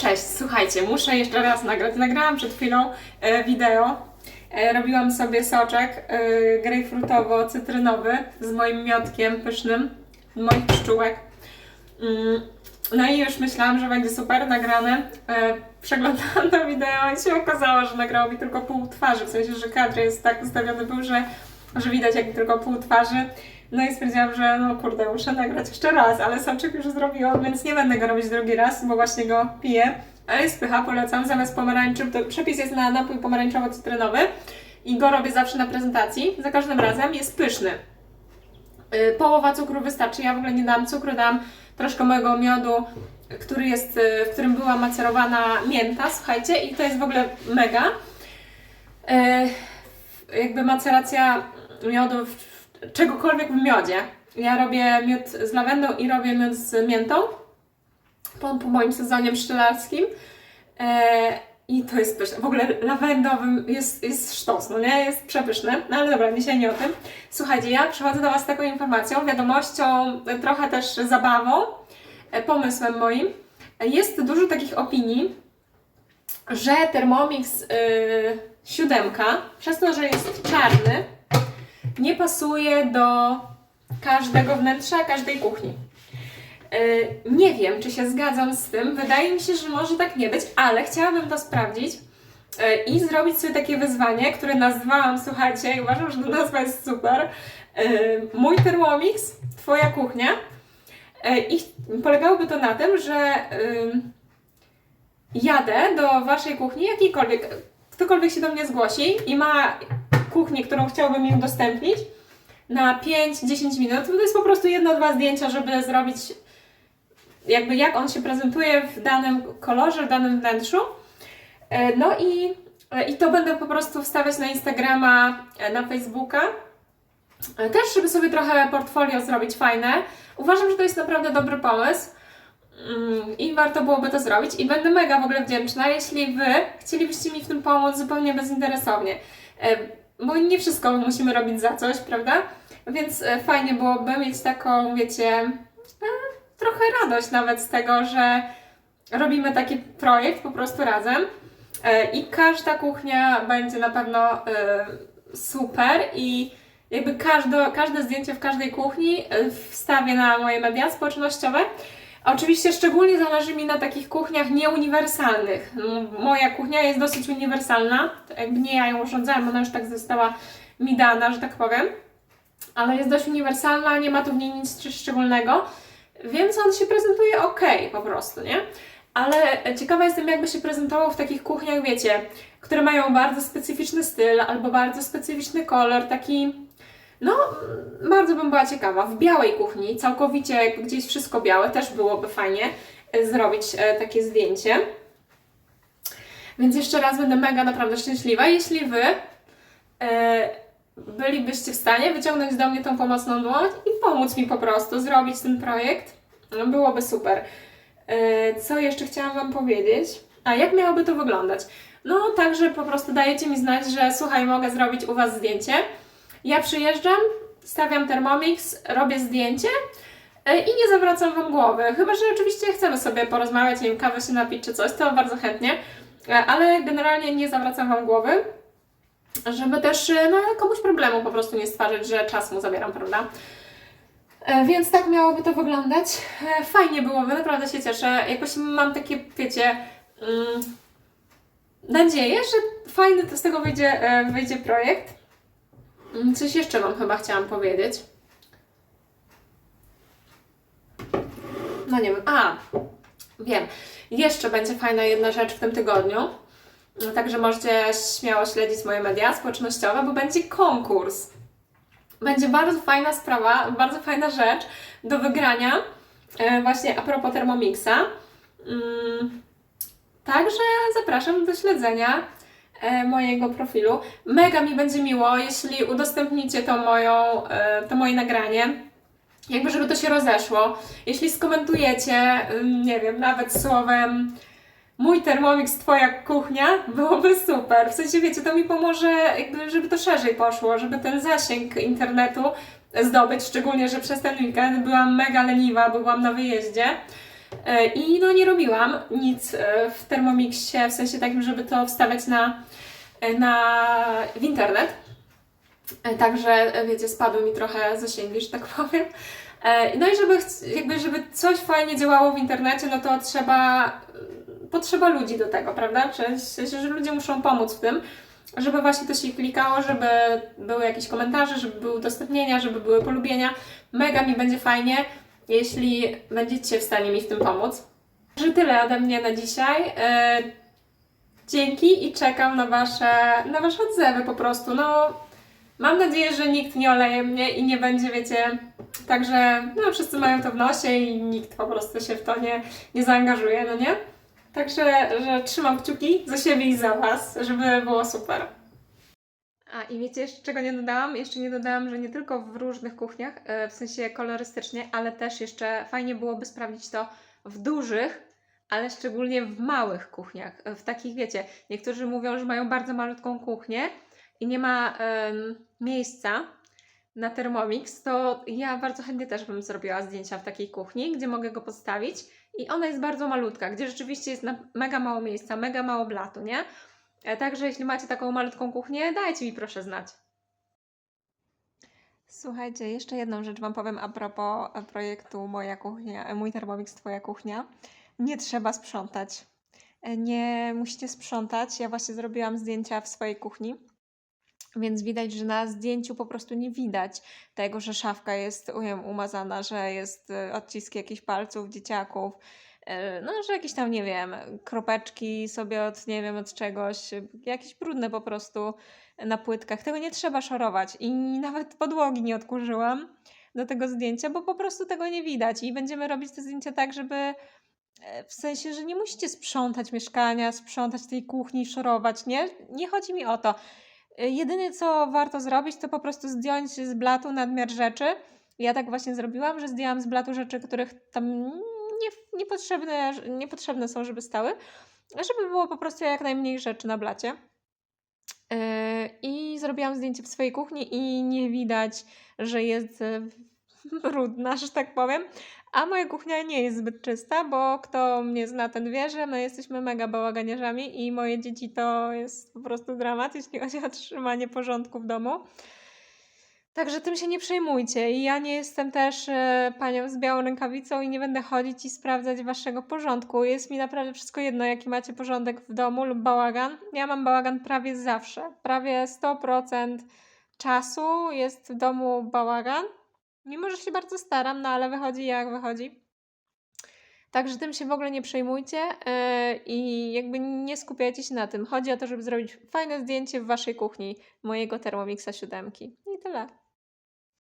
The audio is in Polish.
Cześć, słuchajcie, muszę jeszcze raz nagrać. Nagrałam przed chwilą e, wideo. E, robiłam sobie soczek e, grejpfrutowo-cytrynowy z moim miodkiem pysznym, moich pszczółek. Mm, no i już myślałam, że będzie super nagrane. E, przeglądałam to wideo i się okazało, że nagrało mi tylko pół twarzy, w sensie, że kadr jest tak ustawiony był, że, że widać jak tylko pół twarzy. No i stwierdziłam, że no kurde, muszę nagrać jeszcze raz, ale soczek już zrobiłam, więc nie będę go robić drugi raz, bo właśnie go piję. Ale jest pycha, polecam, zamiast pomarańczy, to przepis jest na napój pomarańczowo-cytrynowy i go robię zawsze na prezentacji, za każdym razem jest pyszny. Y, Połowa cukru wystarczy, ja w ogóle nie dam cukru, dam troszkę mojego miodu, który jest, y, w którym była macerowana mięta, słuchajcie, i to jest w ogóle mega. Y, Jakby maceracja miodu, w- czegokolwiek w miodzie. Ja robię miód z lawendą i robię miód z miętą po, po moim sezonie pszczelarskim. E, I to jest pyszne. W ogóle lawendowym jest, jest sztos, no nie? Jest przepyszne. No ale dobra, dzisiaj nie o tym. Słuchajcie, ja przychodzę do Was z taką informacją, wiadomością, e, trochę też zabawą, e, pomysłem moim. E, Jest dużo takich opinii, że Thermomix y, siódemka, przez to, że jest czarny, nie pasuje do każdego wnętrza, każdej kuchni. Yy, Nie wiem, czy się zgadzam z tym. Wydaje mi się, że może tak nie być, ale chciałabym to sprawdzić yy, i zrobić sobie takie wyzwanie, które nazwałam, słuchajcie, i uważam, że ta nazwa jest super. Yy, Mój Thermomix, Twoja kuchnia. I polegałoby to na tym, że jadę do Waszej kuchni, jakiejkolwiek, ktokolwiek się do mnie zgłosi i ma kuchnię, którą chciałbym im udostępnić na 5-10 minut. To jest po prostu jedno, dwa zdjęcia, żeby zrobić jakby jak on się prezentuje w danym kolorze, w danym wnętrzu. E, No i, e, i to będę po prostu wstawiać na Instagrama, e, na Facebooka. Też, żeby sobie trochę portfolio zrobić fajne. Uważam, że to jest naprawdę dobry pomysł. Mm, I warto byłoby to zrobić. I będę mega w ogóle wdzięczna, jeśli Wy chcielibyście mi w tym pomóc zupełnie bezinteresownie. Bo nie wszystko musimy robić za coś, prawda? Więc e, fajnie byłoby mieć taką, wiecie, e, trochę radość nawet z tego, że robimy taki projekt po prostu razem. E, I każda kuchnia będzie na pewno super i jakby każde, każde zdjęcie w każdej kuchni wstawię na moje media społecznościowe. Oczywiście szczególnie zależy mi na takich kuchniach nieuniwersalnych. Mm, Moja kuchnia jest dosyć uniwersalna, jakby nie ja ją urządzałam, ona już tak została mi dana, że tak powiem. Ale jest dość uniwersalna, nie ma tu w niej nic szczególnego, więc on się prezentuje ok po prostu, nie? Ale ciekawa jestem, jakby się prezentował w takich kuchniach, wiecie, które mają bardzo specyficzny styl albo bardzo specyficzny kolor, taki no, bardzo bym była ciekawa. W białej kuchni, całkowicie gdzieś wszystko białe, też byłoby fajnie e, zrobić e, takie zdjęcie. Więc jeszcze raz będę mega naprawdę szczęśliwa, jeśli Wy e, bylibyście w stanie wyciągnąć do mnie tą pomocną dłoń i pomóc mi po prostu zrobić ten projekt. No, byłoby super. Co jeszcze chciałam Wam powiedzieć? A jak miałoby to wyglądać? No, także po prostu dajecie mi znać, że słuchaj, mogę zrobić u Was zdjęcie. Ja przyjeżdżam, stawiam Thermomix, robię zdjęcie e, i nie zawracam Wam głowy. Chyba, że oczywiście chcemy sobie porozmawiać, nie wiem, kawę się napić czy coś, to bardzo chętnie. E, Ale generalnie nie zawracam Wam głowy, żeby też e, no, komuś problemu po prostu nie stwarzać, że czas mu zabieram, prawda? Więc tak miałoby to wyglądać. Fajnie byłoby, naprawdę się cieszę. Jakoś mam takie, wiecie, mm, nadzieję, że fajny to z tego wyjdzie, wyjdzie projekt. Mm, Coś jeszcze Wam chyba chciałam powiedzieć. No nie wiem. A, wiem. Jeszcze będzie fajna jedna rzecz w tym tygodniu. No, Także możecie śmiało śledzić moje media społecznościowe, bo będzie konkurs. Będzie bardzo fajna sprawa, bardzo fajna rzecz do wygrania. E, właśnie a propos Thermomixa. Mm, Także zapraszam do śledzenia mojego profilu. Mega mi będzie miło, jeśli udostępnicie to, moją, e, to moje nagranie. Jakby, żeby to się rozeszło. Jeśli skomentujecie, ym, nie wiem, nawet słowem mój Thermomix, twoja kuchnia, byłoby super. W sensie, wiecie, to mi pomoże, jakby, żeby to szerzej poszło, żeby ten zasięg internetu zdobyć, szczególnie, że przez ten weekend byłam mega leniwa, bo byłam na wyjeździe. E, I no nie robiłam nic e, w Thermomixie, w sensie takim, żeby to wstawiać na, e, na, w internet. Także, wiecie, spadły mi trochę zasięgi, że tak powiem. No i żeby, jakby, żeby coś fajnie działało w internecie, no to trzeba, potrzeba ludzi do tego, prawda? W sensie, że ludzie muszą pomóc w tym, żeby właśnie to się klikało, żeby były jakieś komentarze, żeby były udostępnienia, żeby były polubienia. Mega mi będzie fajnie, jeśli będziecie w stanie mi w tym pomóc. Że tyle ode mnie na dzisiaj. E, Dzięki i czekam na wasze, na wasze odzewy po prostu. No, mam nadzieję, że nikt nie oleje mnie i nie będzie, wiecie, także no, wszyscy mają to w nosie i nikt po prostu się w to nie, nie zaangażuje, no nie? Także, że trzymam kciuki za siebie i za was, żeby było super. A i wiecie jeszcze czego nie dodałam? Jeszcze nie dodałam, że nie tylko w różnych kuchniach, e, w sensie kolorystycznie, ale też jeszcze fajnie byłoby sprawdzić to w dużych, ale szczególnie w małych kuchniach. E, W takich, wiecie, niektórzy mówią, że mają bardzo malutką kuchnię i nie ma em, miejsca na Thermomix, to ja bardzo chętnie też bym zrobiła zdjęcia w takiej kuchni, gdzie mogę go postawić i ona jest bardzo malutka, gdzie rzeczywiście jest mega mało miejsca, mega mało blatu, nie? E, Także jeśli macie taką malutką kuchnię, dajcie mi proszę znać. Słuchajcie, jeszcze jedną rzecz Wam powiem a propos e, projektu Moja Kuchnia, e, Mój Thermomix, Twoja Kuchnia. Nie trzeba sprzątać. Nie musicie sprzątać. Ja właśnie zrobiłam zdjęcia w swojej kuchni. Więc widać, że na zdjęciu po prostu nie widać tego, że szafka jest ujem, umazana, że jest odciski jakichś palców dzieciaków, no, że jakieś tam, nie wiem, kropeczki sobie od, nie wiem, od czegoś, e, jakieś brudne po prostu na płytkach. Tego nie trzeba szorować i nawet podłogi nie odkurzyłam do tego zdjęcia, bo po prostu tego nie widać i będziemy robić te zdjęcia tak, żeby e, w sensie, że nie musicie sprzątać mieszkania, sprzątać tej kuchni, szorować, nie? Nie chodzi mi o to. Y, Jedyne, co warto zrobić, to po prostu zdjąć z blatu nadmiar rzeczy. Ja tak właśnie zrobiłam, że zdjęłam z blatu rzeczy, których tam niepotrzebne, niepotrzebne są, żeby stały, żeby było po prostu jak najmniej rzeczy na blacie. Yy, I zrobiłam zdjęcie w swojej kuchni i nie widać, że jest e, brudna, że tak powiem. A moja kuchnia nie jest zbyt czysta, bo kto mnie zna, ten wie, że my jesteśmy mega bałaganiarzami i moje dzieci to jest po prostu dramat, jeśli chodzi o trzymanie porządku w domu. Także tym się nie przejmujcie. I ja nie jestem też e, panią z białą rękawicą i nie będę chodzić i sprawdzać waszego porządku. Jest mi naprawdę wszystko jedno, jaki macie porządek w domu lub bałagan. Ja mam bałagan prawie zawsze. Prawie 100% czasu jest w domu bałagan. Mimo, że się bardzo staram, no ale wychodzi jak wychodzi. Także tym się w ogóle nie przejmujcie yy, i jakby nie skupiajcie się na tym. Chodzi o to, żeby zrobić fajne zdjęcie w waszej kuchni mojego Thermomixa 7. I tyle.